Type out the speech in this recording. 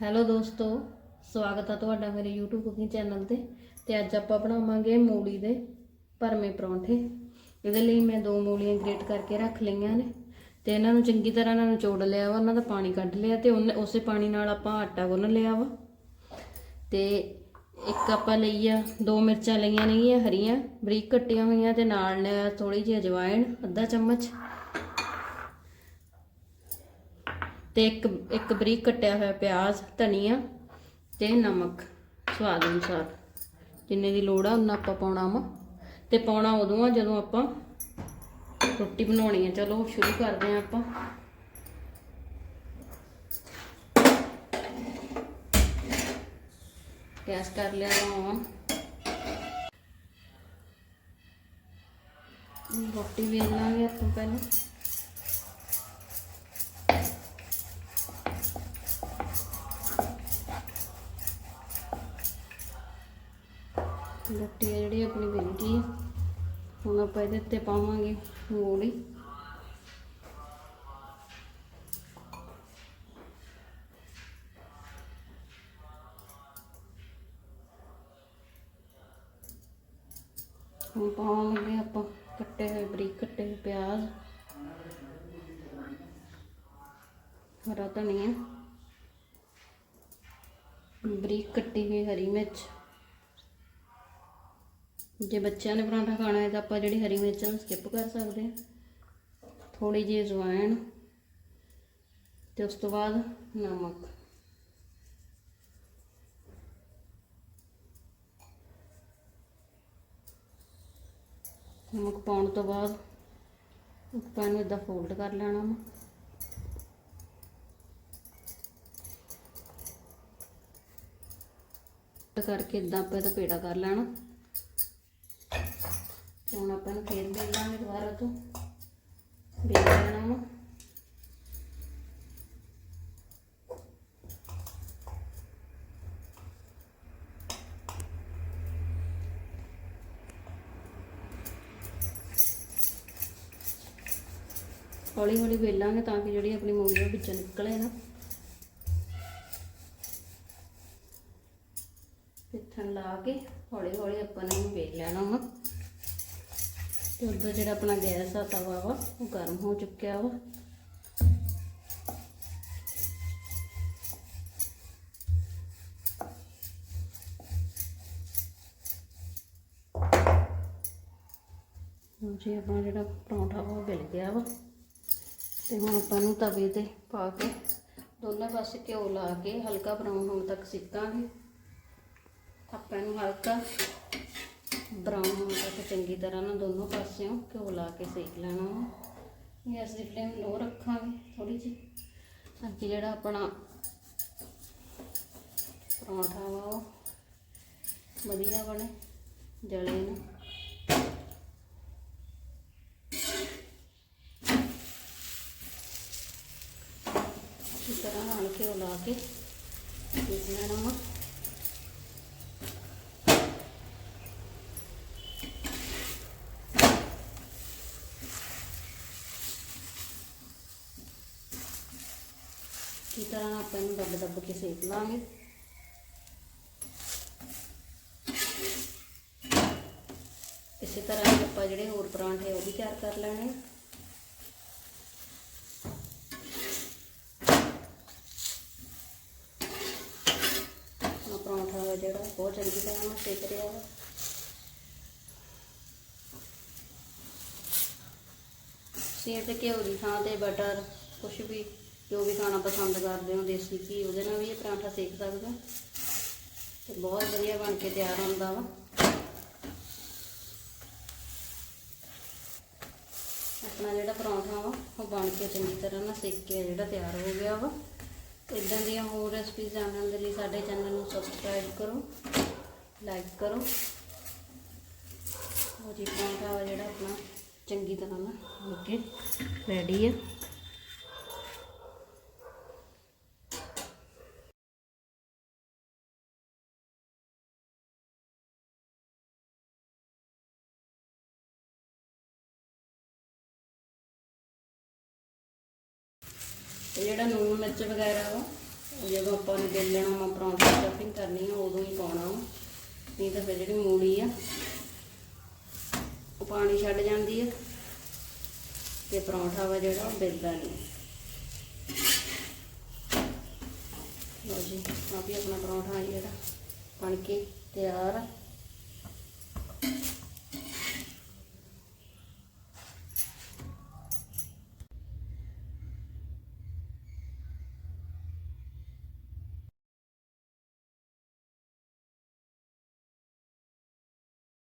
Hello ਦੋਸਤੋ, ਸਵਾਗਤ ਹੈ ਤੁਹਾਡਾ ਮੇਰੇ YouTube ਕੁਕਿੰਗ ਚੈਨਲ ਤੇ ਤੇ ਅੱਜ ਆਪਾਂ ਬਣਾਵਾਂਗੇ ਮੂਲੀ ਦੇ ਭਰਮੇ ਪਰੌਂਠੇ। ਇਹਦੇ ਲਈ ਮੈਂ ਦੋ ਮੂਲੀਆਂ ਗ੍ਰੇਟ ਕਰਕੇ ਰੱਖ ਲਈਆਂ ਨੇ ਤੇ ਇਹਨਾਂ ਨੂੰ ਚੰਗੀ ਤਰ੍ਹਾਂ ਨਾਲ ਨਿਚੋੜ ਲਿਆ ਵਾ, ਉਹਨਾਂ ਦਾ ਪਾਣੀ ਕੱਢ ਲਿਆ ਤੇ ਉਹਨੇ ਉਸੇ ਪਾਣੀ ਨਾਲ ਆਪਾਂ ਆਟਾ ਗੁੰਨ ਲਿਆ ਵਾ। ਤੇ ਇੱਕ ਆਪਾਂ ਲਈ ਆ, ਦੋ ਮਿਰਚਾਂ ਲਈਆਂ ਨੇਗੀਆਂ ਹਰੀਆਂ, ਬਰੀਕ ਕੱਟੀਆਂ ਹੋਈਆਂ ਤੇ ਨਾਲ ਲਿਆ ਥੋੜੀ ਜਿਹੀ ਅਜਵਾਇਣ, ਅੱਧਾ ਚਮਚ। ਤੇ ਇੱਕ ਇੱਕ ਬਰੀਕ ਕੱਟਿਆ ਹੋਇਆ ਪਿਆਜ਼, ਧਨੀਆ ਤੇ ਨਮਕ ਸਵਾਦ ਅਨੁਸਾਰ। ਜਿੰਨੇ ਦੀ ਲੋੜ ਆ ਉਹਨਾਂ ਆਪਾਂ ਪਾਉਣਾ ਵਾ। ਤੇ ਪਾਉਣਾ ਉਦੋਂ ਆ ਜਦੋਂ ਆਪਾਂ ਰੋਟੀ ਬਣਾਉਣੀ ਹੈ ਚਲੋ, ਸ਼ੁਰੂ ਕਰਦੇ ਹਾਂ ਆਪਾਂ। ਗੈਸ ਕਰ ਲਿਆ ਆਨ ਰੋਟੀ ਵੇਲ ਲਾਂਗੇ ਆਪਾਂ ਪਹਿਲਾਂ। ਲੱਟੀ ਆ ਜਿਹੜੀ ਆਪਣੀ ਬਣ ਗਈ ਹੈ ਹੁਣ ਆਪਾਂ ਇਹਦੇ ਉੱਤੇ ਪਾਵਾਂਗੇ ਮੂਲੀ। ਹੁਣ ਪਾਵਾਂਗੇ ਆਪਾਂ ਕੱਟੇ ਹੋਏ ਬਰੀਕ ਕੱਟੇ ਹੋਏ ਪਿਆਜ਼। ਹਰਾ ਧਨੀਆ। ਬਰੀਕ ਕੱਟੀ ਹੋਈ ਹਰੀ ਮਿਰਚ। ਜੇ ਬੱਚਿਆਂ ਨੇ ਪਰਾਂਠਾ ਖਾਣਾ ਹੈ ਤਾਂ ਆਪਾਂ ਜਿਹੜੀ ਹਰੀ ਮਿਰਚਾਂ ਨੂੰ ਸਕਿਪ ਕਰ ਸਕਦੇ ਹਾਂ। ਥੋੜੀ ਜਿਹੀ ਅਜਵਾਇਣ ਤੇ ਉਸ ਤੋਂ ਬਾਅਦ ਨਮਕ। ਨਮਕ ਪਾਉਣ ਤੋਂ ਬਾਅਦ ਆਪਾਂ ਇਹਨੂੰ ਇਦਾਂ ਫੋਲਡ ਕਰ ਲੈਣਾ ਵਾ। ਕਰਕੇ ਇਦਾਂ ਆਪਾਂ ਇਹਦਾ ਪੇੜਾ ਕਰ ਲੈਣਾ। ਹੁਣ ਆਪਾਂ ਨੂੰ ਫੇਰ ਬੇਲਾਂਗੇ ਦੁਬਾਰਾ ਤੋਂ। ਬੇਲ ਲੈਣਾ ਵਾ ਹੌਲੀ ਹੌਲੀ ਵੇਲਾਂਗੇ ਤਾਂ ਕਿ ਜਿਹੜੀ ਆਪਣੀ ਮੂੰਗੀ ਉਹ ਵਿੱਚੋਂ ਨਿਕਲੇ ਨਾ। ਪਿੱਥਣ ਲਾ ਕੇ ਹੌਲੀ ਹੌਲੀ ਆਪਾਂ ਨੇ ਵੇਲ ਲੈਣਾ ਵਾ ਤੇ ਉਦੋਂ ਜਿਹੜਾ ਆਪਣਾ ਗੈਸ ਦਾ ਤਵਾ ਵਾ, ਉਹ ਗਰਮ ਹੋ ਚੁੱਕਿਆ ਵਾ। ਹੁਣ ਜੀ ਆਪਣਾ ਜਿਹੜਾ ਪਰੌਂਠਾ ਵਾ ਉਹ ਮਿਲ ਗਿਆ ਵਾ, ਤੇ ਹੁਣ ਆਪਾਂ ਨੂੰ ਤਵੇ ਤੇ ਪਾ ਕੇ ਦੋਨੇ ਪਾਸੇ ਘਿਓ ਲਾ ਕੇ ਹਲਕਾ ਬਰਾਊਨ ਹੋਣ ਤੱਕ ਸਿੱਕਾਂਗੇ ਆਪਾਂ ਨੂੰ ਹਲਕਾ ਬਰਾਊਨ ਹੋਣ ਤੱਕ ਚੰਗੀ ਤਰ੍ਹਾਂ ਨਾਲ ਦੋਨੋਂ ਪਾਸਿਓਂ ਘਿਓ ਲਾ ਕੇ ਸੇਕ ਲੈਣਾ ਵਾ। ਗੈਸ ਦੀ ਫਲੇਮ ਲੋ ਰੱਖਾਂਗੇ ਥੋੜੀ ਜਿਹੀ। ਤਾਂ ਕਿ ਜਿਹੜਾ ਆਪਣਾ ਪਰੌਂਠਾ ਵਾ ਉਹ ਵਧੀਆ ਬਣੇ, ਜਲੇ ਨਾ। ਇਸ ਤਰ੍ਹਾਂ ਨਾਲ ਘਿਓ ਲਾ ਕੇ ਸੇਕ ਲੈਣਾ ਵਾ। ਇਸੇ ਤਰ੍ਹਾਂ ਆਪਾਂ ਇਹਨੂੰ ਦੱਬ ਦੱਬ ਕੇ ਸੇਕ ਲਾਂਗੇ। ਇਸੇ ਤਰ੍ਹਾਂ ਆਪਾਂ ਜਿਹੜੇ ਹੋਰ ਪਰਾਂਠੇ ਉਹ ਵੀ ਤਿਆਰ ਕਰ ਲੈਣੇ ਆ। ਪਰਾਂਠਾ ਵਾ ਜਿਹੜਾ, ਬਹੁਤ ਚੰਗੀ ਤਰ੍ਹਾਂ ਨਾਲ ਸੇਕ ਰਿਹਾ ਵਾ। ਸੇਕ ਤੇ ਘਿਓ ਦੀ ਥਾਂ ਤੇ ਬਟਰ ਕੁਝ ਵੀ ਜੋ ਵੀ ਖਾਣਾ ਪਸੰਦ ਕਰਦੇ ਹੋ, ਦੇਸੀ ਘੀ, ਉਹਦੇ ਨਾਲ ਵੀ ਇਹ ਪਰਾਂਠਾ ਸੇਕ ਸਕਦੇ ਹੋ। ਤੇ ਬਹੁਤ ਵਧੀਆ ਬਣ ਕੇ ਤਿਆਰ ਹੁੰਦਾ ਵਾ। ਆਪਣਾ ਜਿਹੜਾ ਪਰੌਂਠਾ ਵਾ, ਉਹ ਬਣ ਕੇ ਚੰਗੀ ਤਰ੍ਹਾਂ ਨਾਲ ਸੇਕ ਕੇ ਜਿਹੜਾ ਤਿਆਰ ਹੋ ਗਿਆ ਵਾ। ਇਦਾਂ ਦੀਆਂ ਹੋਰ ਰੈਸਪੀਜ਼ ਜਾਣਨ ਦੇ ਲਈ ਸਾਡੇ ਚੈਨਲ ਨੂੰ ਸਬਸਕ੍ਰਾਈਬ ਕਰੋ ਲਾਈਕ ਕਰੋ। ਉਹ ਜੀ ਪਰੌਂਠਾ ਵਾ ਜਿਹੜਾ ਆਪਣਾ ਚੰਗੀ ਤਰ੍ਹਾਂ ਨਾਲ ਹੋ ਕੇ ਰੈਡੀ ਹੈ ਤੇ ਜਿਹੜਾ ਲੂਣ ਮਿਰਚ ਵਗੈਰਾ ਵਾ ਜਦੋਂ ਆਪਾਂ ਨੇ ਦੇ ਲੈਣਾ ਵਾ ਪਰੌਂਠੇ ਸਟਫਿੰਗ ਕਰਨੀ ਆ, ਉਦੋਂ ਹੀ ਪਾਉਣਾ ਵਾ। ਨਹੀਂ ਤਾਂ ਫਿਰ ਜਿਹੜੀ ਮੂਲੀ ਆ, ਉਹ ਪਾਣੀ ਛੱਡ ਜਾਂਦੀ ਆ ਤੇ ਪਰੌਂਠਾ ਵਾ ਜਿਹੜਾ ਉਹ ਬਿਲਦਾ ਨਹੀਂ। ਲਓ ਜੀ ਆ ਵੀ ਆਪਣਾ ਪਰੌਂਠਾ ਜਿਹੜਾ ਬਣ ਕੇ ਤਿਆਰ ਆ।